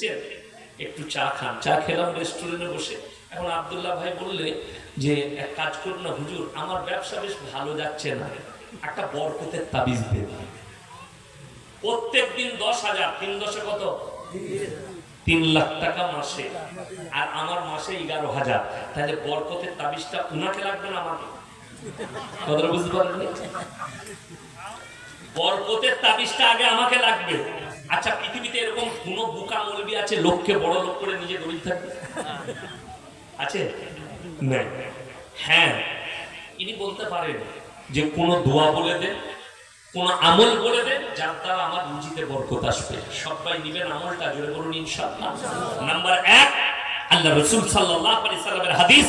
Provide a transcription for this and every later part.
এসছেন একটু চা খান। চা খেলাম রেস্টুরেন্টে বসে। এখন আব্দুল্লাহ ভাই বললে যে, এক কাজ করুন না হুজুর, আমার ব্যবসা বেশ ভালো যাচ্ছে না। একটা বরকতের তাবিজ দেন প্রত্যেক দিন দশ হাজার, তিন দশে কত? তিন লাখ টাকা মাসে। আর আমার মাসে এগারো হাজার। তাহলে বরকতের তাবিজটা উনাকে লাগবে না আমাকে? কথাটা বুঝতে পারেননি বরকতের তাবিজটা আগে আমাকে লাগবে। আচ্ছা পৃথিবীতে এরকম কোন বুকা মলবি আছে, লোককে বড় লোক করে নিজে গরিব থাকবে? আছে? হ্যাঁ ইনি বলতে পারেন যে কোন দোয়া বলে দেন, কোন আমল বলে দেন, যার দ্বারা আমার রুজিতে বরকত আসবে। সবাই নিবেন আমলটা, জোরে বলুন ইনশাআল্লাহ। নাম্বার এক, আল্লাহ রসুল সাল্লামের হাদিস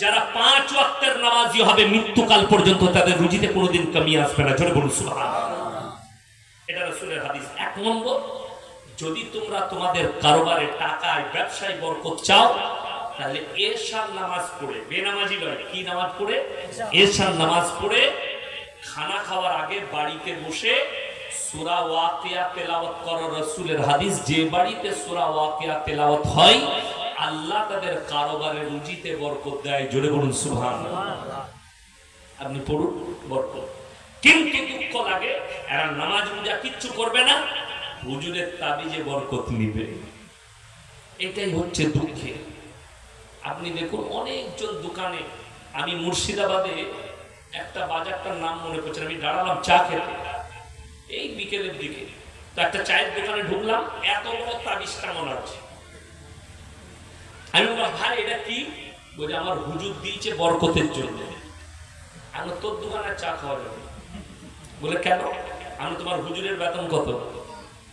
যারা পাঁচ ওয়াক্তের নামাজি হবে, মৃত্যুকাল পর্যন্ত তাদের রুজিতে কোনোদিন কমি আসবে না। জোরে বলুন এটা রসুলের হাদিস। এক নম্বর, যদি তোমরা তোমাদের কারোবারে টাকায় ব্যবসায় বরকত চাও, তাহলে নামাজ পড়ে। বেনামাজি নয়, কি নামাজ পড়ে? এশার নামাজ পড়ে, খানা খাওয়ার আগে বাড়িতে বসে সূরা ওয়াকিয়া তেলাওয়াত করো রসুলের হাদিস। যে বাড়িতে সূরা ওয়াকিয়া তেলাওয়াত হয় আল্লাহ তাদের কারোবারে রুজিতে বরকত দেয় জোরে বলুন সুবহানাল্লাহ। আপনি পড়ুন বরকত। কিন্তু দুঃখ লাগে এরা নামাজ রোজা কিচ্ছু করবে না হুজুরের তাবিজে বরকত নিবে। এটাই হচ্ছে দুঃখে। আপনি দেখুন অনেকজন দোকানে আমি মুর্শিদাবাদে একটা বাজারটার নাম মনে করছেন আমি দাঁড়ালাম চা খেতে। এই বিকেলের দিকে তো একটা চায়ের দোকানে ঢুকলাম এত বড় তাবিজ কেমন আছে? আমি বললাম, ভাই, এটা কি? বলে, আমার হুজুর দিয়েছে বরকতের জন্য। আমি তোর দোকানে চা খাওয়া যাবে বলে, কেন? আমি তোমার হুজুরের বেতন কত?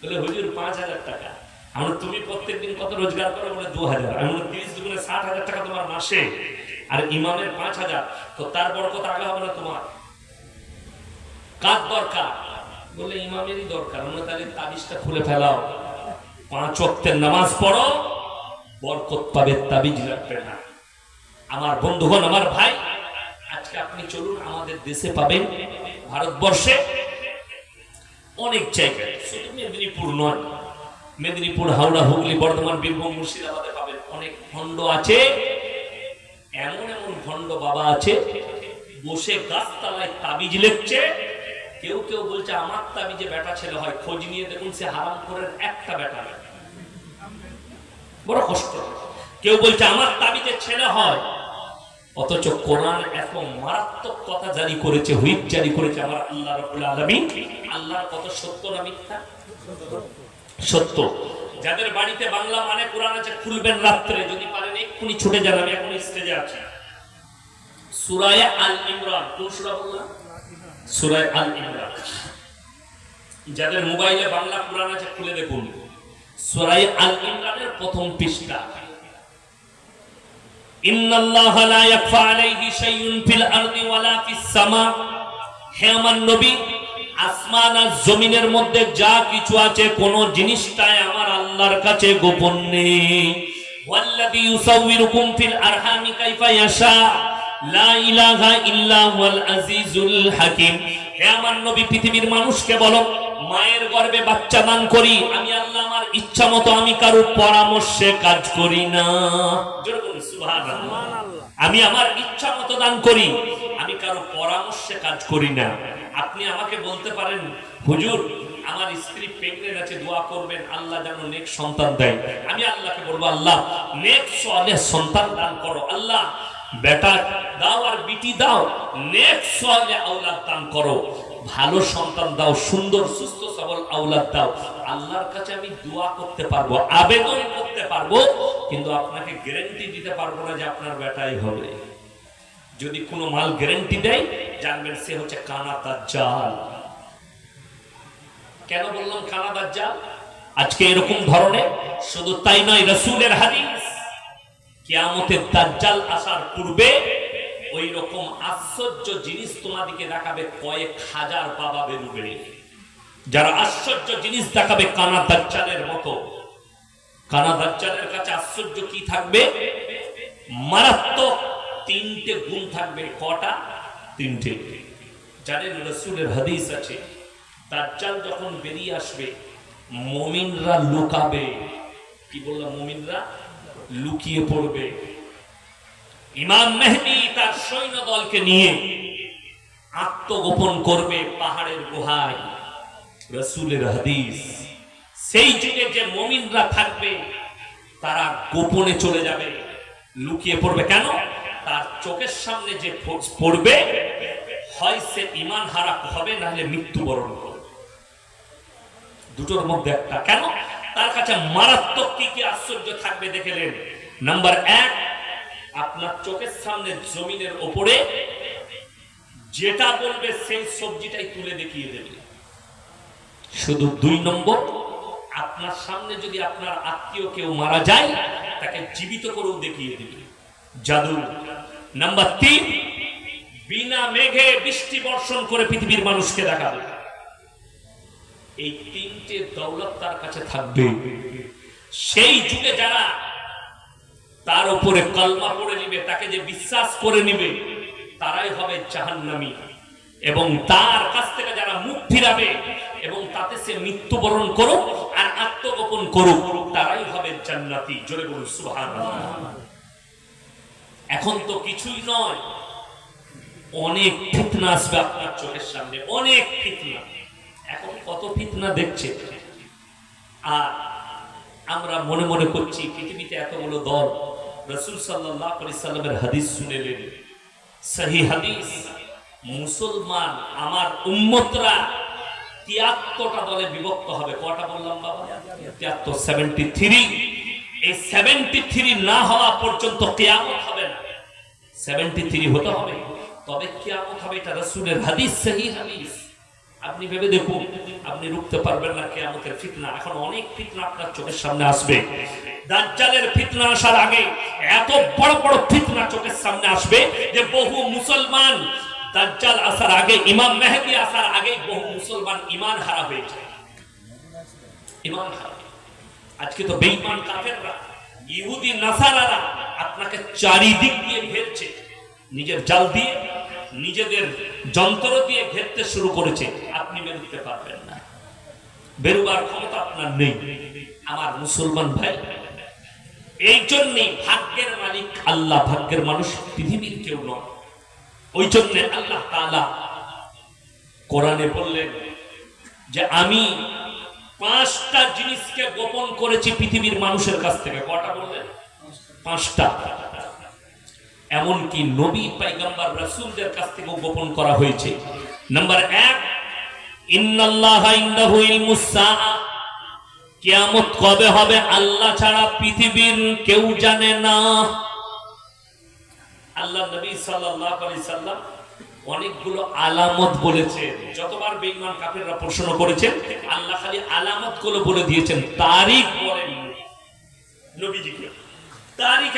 বলে, হুজুর, পাঁচ হাজার টাকা। আমরা তুমি প্রত্যেকদিন কত রোজগার করো? বলে, দু হাজার। আমি তিরিশ দুগুণে ষাট হাজার টাকা তোমার মাসে। আর ইমামের পাঁচ হাজার। তো তার বড় কথা আগে হবে না তোমার? কার দরকার? বলে, ইমামেরই দরকার। আমরা তাহলে তাবিজটা খুলে ফেলাও। পাঁচ অক্টের নামাজ পড়ো। বরকত পাবে তাবিজ লাগবে না। আমার বন্ধুগণ, আমার ভাই, আজকে আপনি চলুন আমাদের দেশে পাবেন ভারতবর্ষে অনেক জায়গায়। শুধু মেদিনীপুর নয়, মেদিনীপুর, হাওড়া, হুগলি, বর্ধমান, বীরভূম, মুর্শিদাবাদে পাবেন। অনেক খণ্ড আছে, এমন এমন খণ্ড বাবা আছে, বসে গাছতলায় তাবিজ লেখছে। কেউ কেউ বলছে, আমার তাবিজে বেটা ছেলে হয়। খোঁজ নিয়ে দেখুন, সে হারাম করে একটা বেটা নেই। বড় কষ্ট। কেউ বলছে, আমার তাবিজে ছেলে হয়। অথচ কোরআন এত মারাত্মক কথা জারি করেছে, হুইপ জারি করেছে আমার আল্লাহ রাব্বুল আলামিন। আল্লাহর কত সত্য না মিথ্যা? সত্য। যাদের বাড়িতে বাংলা মানে কোরআন আছে, খুলবেন রাত্রে। যদি পারেন এক্ষুনি ছুটে যান, আমি এখন স্টেজে আছি। সূরায়ে আল ইমরান। কোন বললাম? সূরায়ে আল ইমরান। যাদের মোবাইলে বাংলা কোরআন আছে, খুলে দেখুন। সূরায়ে আল ইমরানের প্রথম পৃষ্ঠা। লা ইয়াখফা আলাইহি শাইউন ফিল আরদি ওয়ালা ফিস সামা। হে আমার নবী, আসমান আর জমিনের মধ্যে যা কিছু আছে, কোন জিনিসটাই আমার আল্লাহর কাছে গোপন নেই। ওয়াল্লাযী ইউসাউবিরুকুম ফিল আরহামি কাইফা ইয়াশা। লা ইলাহা ইল্লা আজিজুল হাকিম। হে আমার নবী, পৃথিবীর মানুষকে বলো মায়ের গর্ভে বাচ্চা দান করি আমি আল্লাহ আমার ইচ্ছা মতো আমি কারোর পরামর্শে কাজ করি না। আমি আমার ইচ্ছা মতো দান করি আমি কারও পরামর্শে কাজ করি না। আপনি আমাকে বলতে পারেন হুজুর আমার স্ত্রী প্রেগনেন্ট আছে দোয়া করবেন আল্লাহ যেন নেক সন্তান দেয়। আমি আল্লাহকে বলব আল্লাহ নেক সন্তান দান করো। আল্লাহ বেটা, দাও আর বিটি দাও। নেক সোয়ালে আওলাদ দান করো। ভালো সন্তান দাও, সুন্দর, সুস্থ, সবল আওলাদ দাও। আল্লাহর কাছে আমি দোয়া করতে পারব, আবেদন করতে পারব, কিন্তু আপনাকে গ্যারান্টি দিতে পারব না যে আপনার বেটাই হবে। যদি কোনো মাল গ্যারান্টি দেয়, জানবেন সে হচ্ছে কানা দাজ্জাল। কেন বললাম কানা দাজ্জাল? আজকে এরকম ধরনের, শুধু তাই নয়, রসুলের হাদিস। কিয়ামতের দাজ্জাল আসার পূর্বে ওই রকম আশ্চর্য জিনিস তোমাদিকে দেখাবে কয়েক হাজার বাবা বেরুবে। যারা আশ্চর্য জিনিস দেখাবে কানা দাজ্জালের মতো। কানা দাজ্জালের কাছে আশ্চর্য কি থাকবে? মারাত্মক তিনটে গুণ থাকবে। কটা? তিনটে। জানেন রসুলের হাদিস আছে, দাজ্জাল যখন বেরিয়ে আসবে, মমিনরা লুকাবে। কি বললাম মুমিনরা? লুকিয়ে পড়বে। ইমাম মেহদি তার সৈন্য দলকে নিয়ে আত্মগোপন করবে পাহাড়ের গুহায়। রসুলের হাদিস, সেই যুগে যে মমিনরা থাকবে, তারা গোপনে চলে যাবে। লুকিয়ে পড়বে কেন? তার চোখের সামনে যে পড়বে, হয় সে ইমান হারা হবে, নাহলে মৃত্যুবরণ করবে। দুটোর মধ্যে একটা। কেন? তার কাছে মারাত্মক কি কি আশ্চর্য থাকবে দেখেলেন। নাম্বার এক, আপনার চোখের সামনে জমিনের ওপরে যেটা বলবে সেই সবজিটাই তুলে দেখিয়ে দেবে। শুধু দুই নম্বর, আপনার সামনে যদি আপনার আত্মীয় কেউ মারা যায়, তাকে জীবিত করেও দেখিয়ে দেবে। জাদু। নাম্বার তিন, বিনা মেঘে বৃষ্টি বর্ষণ করে পৃথিবীর মানুষকে দেখাবে। এই তিনটে দৌলত তার কাছে থাকবে। সেই যুগে যারা তার উপরে কলমা পড়ে নিবে তাকে যে বিশ্বাস করে নিবে তারাই হবে জাহান্নামী। এবং তার কাছ থেকে যারা মুখ ফিরাবে এবং তাতে সে মৃত্যুবরণ করুক আর আত্মগোপন করুক তারাই হবে জান্নাতি। জোরে বলুন সুবহানাল্লাহ। এখন তো কিছুই নয়। অনেক ফিতনা আসবে আপনার চোখের সামনে অনেক ফিতনা। এখন কত ফিতনা দেখছে। আর আমরা মনে মনে করছি, পৃথিবীতে এতগুলো দল, রসুল সাল্লামের হাদিস শুনেলেন, সহি হাদিস, মুসলমান আমার উম্মতরা তিয়াত্তরটা দলে বিভক্ত হবে। কটা বললাম বাবা? তিয়াত্তর সেভেন্টি থ্রি এই সেভেন্টি থ্রি না হওয়া পর্যন্ত কেয়ামত হবে না। সেভেন্টি থ্রি হতে হবে। তবে কেয়ামত হবে এটা রসুলের হাদিস, সহি হাদিস। আপনি ভেবে দেখুন, আপনি রুখতে পারবেন না কেয়ামতের ফিতনা। এখন অনেক ফিতনা আপনার চোখের সামনে আসবে। দাজ্জালের ফিতনা আসার আগে এত বড় বড় ফিতনা চোখের সামনে আসবে যে বহু মুসলমান দাজ্জাল আসার আগে, ইমাম মেহেদি আসার আগে বহু মুসলমান ইমান হারা হয়ে যায়। ইমান হারা আজকে তো বেঈমান কাফেররা, ইহুদি, নাসারারা আপনাকে চারিদিক দিয়ে ঘেরছে। নিজের জাল দিয়ে নিজেদের যন্ত্র দিয়ে ঘেরতে শুরু করেছে, আপনি বেরোতে পারবেন না। বেরোবার ক্ষমতা আপনার নেই। আমার মুসলমান ভাই, এই জন্যই ভাগ্যের মালিক আল্লাহ, ভাগ্যের মানুষ পৃথিবীর কেউ নয়। ওই জন্য আল্লাহ তাআলা কোরআনে বললেন যে, আমি পাঁচটা জিনিসকে গোপন করেছি পৃথিবীর মানুষের কাছ থেকে। কটা বললেন? পাঁচটা। এমনকি নবী পাইগাম্বার রাসূলদের কাছ থেকেও গোপন করা হয়েছে। নাম্বার এক কবে হবে আল্লাহ ছাড়া পৃথিবীর কেউ জানে না। আল্লাহ নবী সাল্লাম অনেকগুলো আলামত বলেছেন। যতবার বেঈমান প্রশ্ন করেছেন, আল্লাহ খালি আলামতগুলো বলে দিয়েছেন। তারিখ বলেন নবীজিকে। তারিখ